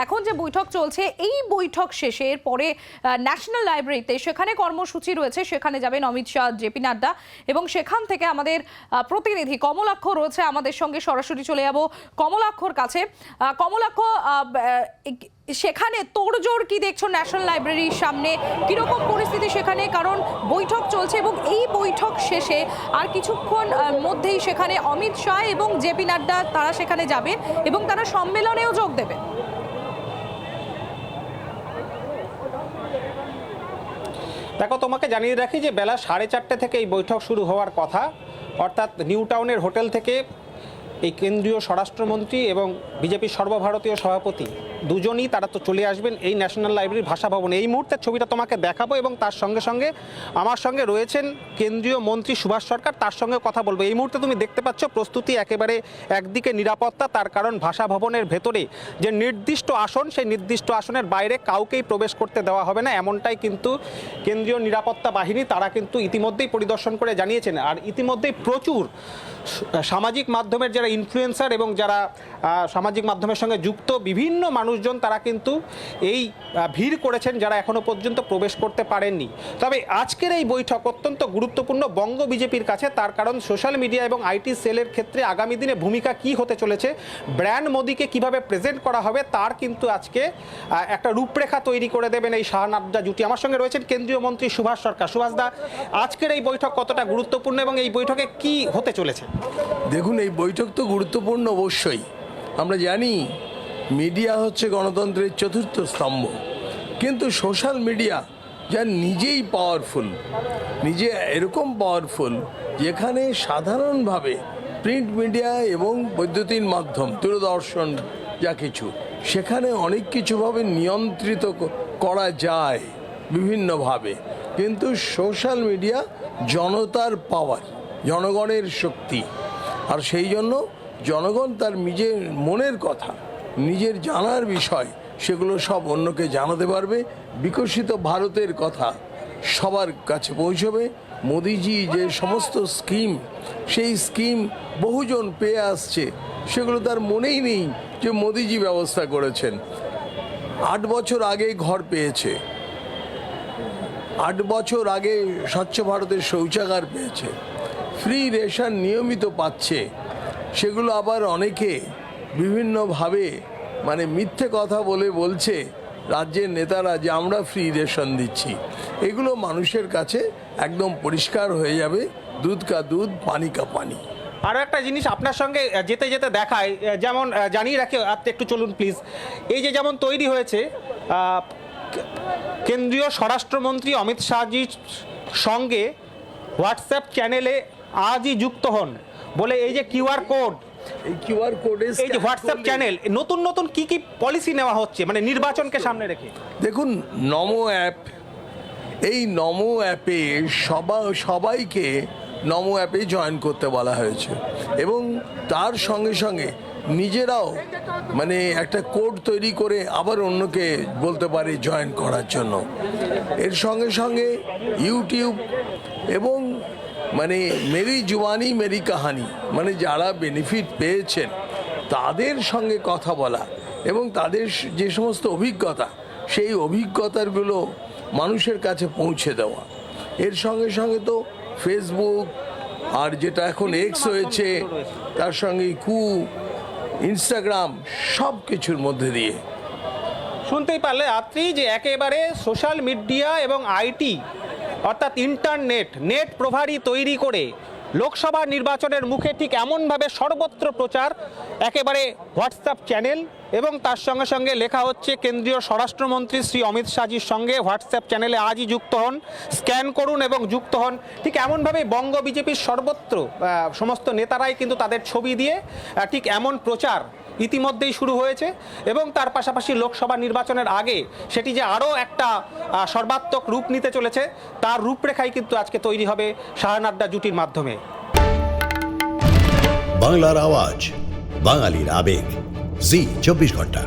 এখন যে বৈঠক চলছে, এই বৈঠক শেষে পরে ন্যাশনাল লাইব্রেরিতে সেখানে কর্মসূচি রয়েছে। সেখানে যাবেন অমিত শাহ জেপি নাড্ডা এবং সেখান থেকে আমাদের প্রতিনিধি কমলাক্ষ রয়েছে আমাদের সঙ্গে। সরাসরি চলে যাব কমলাক্ষর কাছে। কমলাক্ষ সেখানে তোড়জোড় কি দেখছ ন্যাশনাল লাইব্রেরির সামনে? কীরকম পরিস্থিতি সেখানে? কারণ বৈঠক চলছে এবং এই বৈঠক শেষে আর কিছুক্ষণ মধ্যেই সেখানে অমিত শাহ এবং জেপি নাড্ডা, তারা সেখানে যাবেন এবং তারা সম্মেলনেও যোগ দেবেন। দেখো, তোমাকে জানিয়ে রাখি যে বেলা সাড়ে চারটে থেকে এই বৈঠক শুরু হওয়ার কথা। অর্থাৎ নিউ টাউনের হোটেল থেকে এই কেন্দ্রীয় স্বরাষ্ট্রমন্ত্রী এবং বিজেপির সর্বভারতীয় সভাপতি দুজনই তারা তো চলে আসবেন এই ন্যাশনাল লাইব্রেরির ভাষা ভবনে। এই মুহূর্তের ছবিটা তোমাকে দেখাবো এবং তার সঙ্গে সঙ্গে আমার সঙ্গে রয়েছেন কেন্দ্রীয় মন্ত্রী সুভাষ সরকার, তার সঙ্গে কথা বলব। এই মুহূর্তে তুমি দেখতে পাচ্ছ প্রস্তুতি একেবারে একদিকে নিরাপত্তা, তার কারণ ভাষা ভবনের ভেতরে যে নির্দিষ্ট আসন, সেই নির্দিষ্ট আসনের বাইরে কাউকেই প্রবেশ করতে দেওয়া হবে না, এমনটাই কিন্তু কেন্দ্রীয় নিরাপত্তা বাহিনী তারা কিন্তু ইতিমধ্যেই পরিদর্শন করে জানিয়েছেন। আর ইতিমধ্যেই প্রচুর সামাজিক মাধ্যমের যারা ইনফ্লুয়েন্সার এবং যারা সামাজিক মাধ্যমের সঙ্গে যুক্ত বিভিন্ন মানুষজন, তারা কিন্তু এই ভিড় করেছেন যারা এখনও পর্যন্ত প্রবেশ করতে পারেননি। তবে আজকের এই বৈঠক অত্যন্ত গুরুত্বপূর্ণ বঙ্গ বিজেপির কাছে, তার কারণ সোশ্যাল মিডিয়া এবং আইটি সেলের ক্ষেত্রে আগামী দিনে ভূমিকা কি হতে চলেছে, ব্র্যান্ড মোদিকে কীভাবে প্রেজেন্ট করা হবে, তার কিন্তু আজকে একটা রূপরেখা তৈরি করে দেবেন এই শাহনাবদা জুটি। আমার সঙ্গে রয়েছেন কেন্দ্রীয় মন্ত্রী সুভাষ সরকার। সুভাষ দা, আজকের এই বৈঠক কতটা গুরুত্বপূর্ণ এবং এই বৈঠকে কি হতে চলেছে? দেখুন, এই বৈঠক তো গুরুত্বপূর্ণ অবশ্যই। আমরা জানি, মিডিয়া হচ্ছে গণতন্ত্রের চতুর্থ স্তম্ভ। কিন্তু সোশ্যাল মিডিয়া যা নিজেই পাওয়ারফুল নিজে এরকম পাওয়ারফুল যেখানে সাধারণভাবে প্রিন্ট মিডিয়া এবং বৈদ্যুতিন মাধ্যম, দূরদর্শন যা কিছু, সেখানে অনেক কিছুভাবে নিয়ন্ত্রিত করা যায় বিভিন্নভাবে। কিন্তু সোশ্যাল মিডিয়া জনতার পাওয়ার জনগণের শক্তি আর সেই জন্য জনগণ তার নিজের মনের কথা, নিজের জানার বিষয়, সেগুলো সব অন্যকে জানাতে পারবে। বিকশিত ভারতের কথা সবার কাছে পৌঁছবে। মোদিজি যে সমস্ত স্কিম, সেই স্কিম বহুজন পেয়ে আসছে। সেগুলো তার মনেই নেই যে মোদিজি ব্যবস্থা করেছেন। আট বছর আগে ঘর পেয়েছে। আট বছর আগে স্বচ্ছ ভারতের শৌচাগার পেয়েছে। ফ্রি রেশন নিয়মিত পাচ্ছে। সেগুলো আবার অনেকে বিভিন্নভাবে মানে মিথ্যে কথা বলে বলছে রাজ্যের নেতারা যে আমরা ফ্রি রেশন দিচ্ছি। এগুলো মানুষের কাছে একদম পরিষ্কার হয়ে যাবে। দুধ কা দুধ, পানি কা পানি। আরও একটা জিনিস আপনার সঙ্গে যেতে যেতে দেখায় যেমন জানিয়ে রাখি, আপনি একটু চলুন প্লিজ এই যে যেমন তৈরি হয়েছে কেন্দ্রীয় স্বরাষ্ট্রমন্ত্রী অমিত শাহজির সঙ্গে হোয়াটসঅ্যাপ চ্যানেলে আজই যুক্ত হন। বলে এই যে কিউআর কোড এই কিউআর কোডে এই যে হোয়াটসঅ্যাপ চ্যানেল নতুন নতুন কি কি পলিসি নেওয়া হচ্ছে? মানে নির্বাচনকে সামনে রেখে। দেখুন নমো অ্যাপ এই নমো অ্যাপে সবা সবাইকে নমো অ্যাপে জয়েন করতে বলা হয়েছে। এবং তার সঙ্গে সঙ্গে নিজেরাও মানে একটা কোড তৈরি করে আবার অন্যকে বলতে পারে জয়েন করার জন্য। এর সঙ্গে সঙ্গে ইউটিউব এবং মানে মেরি জুয়ানি মেরি কাহানি মানে যারা বেনিফিট পেয়েছেন তাদের সঙ্গে কথা বলা এবং তাদের যে সমস্ত অভিজ্ঞতা সেই অভিজ্ঞতাগুলো মানুষের কাছে পৌঁছে দেওয়া। এর সঙ্গে সঙ্গে তো ফেসবুক আর যেটা এখন এক্স হয়েছে তার সঙ্গে কু ইনস্টাগ্রাম সব কিছুর মধ্যে দিয়ে। শুনতেই পারলে রাত্রি যে একেবারে সোশ্যাল মিডিয়া এবং আইটি অর্থাৎ ইন্টারনেট, নেট প্রভারী তৈরি করে লোকসভা নির্বাচনের মুখে ঠিক এমনভাবে সর্বত্র প্রচার, একেবারে হোয়াটসঅ্যাপ চ্যানেল এবং তার সঙ্গে সঙ্গে লেখা হচ্ছে কেন্দ্রীয় স্বরাষ্ট্রমন্ত্রী শ্রী অমিত শাহজির সঙ্গে হোয়াটসঅ্যাপ চ্যানেলে আজই যুক্ত হন, স্ক্যান করুন এবং যুক্ত হন। ঠিক এমনভাবেই বঙ্গ বিজেপির সর্বত্র সমস্ত নেতারাই কিন্তু তাদের ছবি দিয়ে ঠিক এমন প্রচার ইতিমধ্যেই শুরু হয়েছে এবং তার পাশাপাশি লোকসভা নির্বাচনের আগে সেটি যে আরও একটা সর্বাত্মক রূপ নিতে চলেছে, তার রূপরেখাই কিন্তু আজকে তৈরি হবে শাহনাড্ডা জুটির মাধ্যমে। বাংলার আওয়াজ, বাঙালির আবেগ, জি, চব্বিশ ঘণ্টা।